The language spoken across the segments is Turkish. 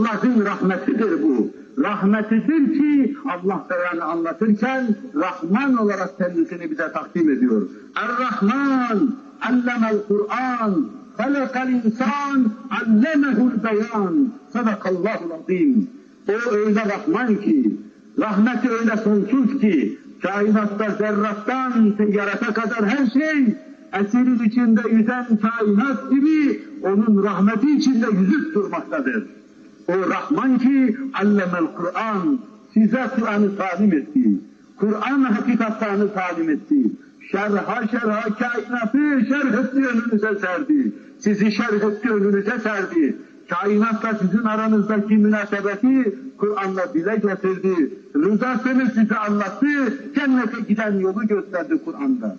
Allah'ın rahmetidir bu. Rahmetidir ki Allah beyanı anlatırken Rahman olarak kendisini bize takdim ediyor. Er-Rahman, allemel Kur'an, halakal insan, allemehul beyan. Sadakallahu azim. O öyle Rahman ki, rahmeti öyle sonsuz ki, kainatta zerrattan yarata kadar her şey esirin içinde yüzen kainat gibi onun rahmeti içinde yüzüp durmaktadır. O Rahman ki allemel Kur'an size Kur'an'ı talim etti. Kur'an hakikatlarını talim etti. Şerha şerha kainatı şerh etti önünüze serdi. Sizi şerh etti önünüze serdi. Kainatla sizin aranızdaki münasebeti Kur'an'la dile getirdi. Rızasını size anlattı. Cennete giden yolu gösterdi Kur'an'da.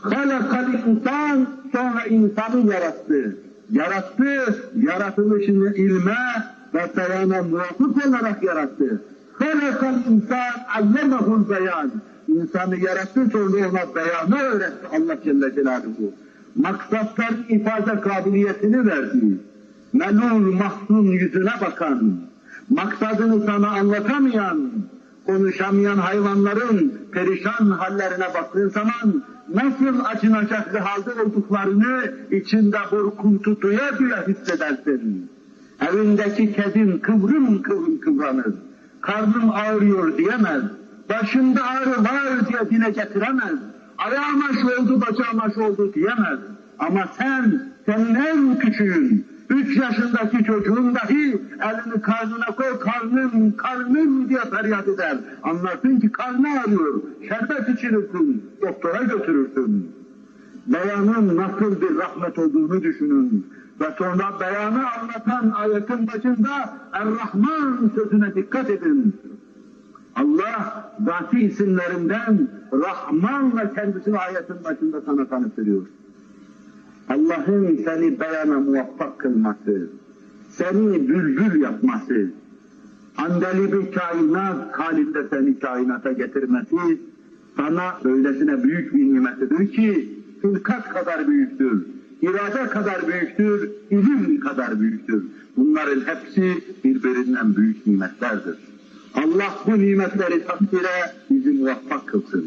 Halakal insan sonra insanı yarattı. Yarattı, yaratılışını ilme ve beyana muvafık olarak yarattı. Halakal insan allemehul beyan. İnsanı yarattı sonra ona beyanı öğretti Allah Celle Celaluhu. Maksatların ifade kabiliyetini verdi. Melul mahzun yüzüne bakan, maksadını sana anlatamayan, konuşamayan hayvanların perişan hallerine baktığın zaman nasıl acınacak bir halde olduklarını içinde burkuntu duya duya hissedersin. Evindeki kedin kıvrım kıvrım kıvranır. Karnım ağrıyor diyemez. Başımda ağrı var diye dile getiremez. Ayağım aş oldu, bacağım aş oldu diyemez. Ama sen, senin en küçüğün, üç yaşındaki çocuğun dahi elini karnına koy, karnım, karnım diye feryat eder. Anlarsın ki karnı ağrıyor, şerbet içirirsin, doktora götürürsün. Beyanın nasıl bir rahmet olduğunu düşünün. Ve sonra beyanı anlatan ayetin başında Er-Rahman sözüne dikkat edin. Allah zati isimlerinden Rahman'la kendisini ayetin başında sana tanıtıyor. Allah'ın seni beyana muvaffak kılması, seni bülbül yapması, andelibi kainat halinde seni kainata getirmesi sana öylesine büyük bir nimetidir ki hılkat kadar büyüktür, irade kadar büyüktür, ilim kadar büyüktür. Bunların hepsi birbirinden büyük nimetlerdir. Allah bu nimetleri takdire bizi muvaffak kılsın.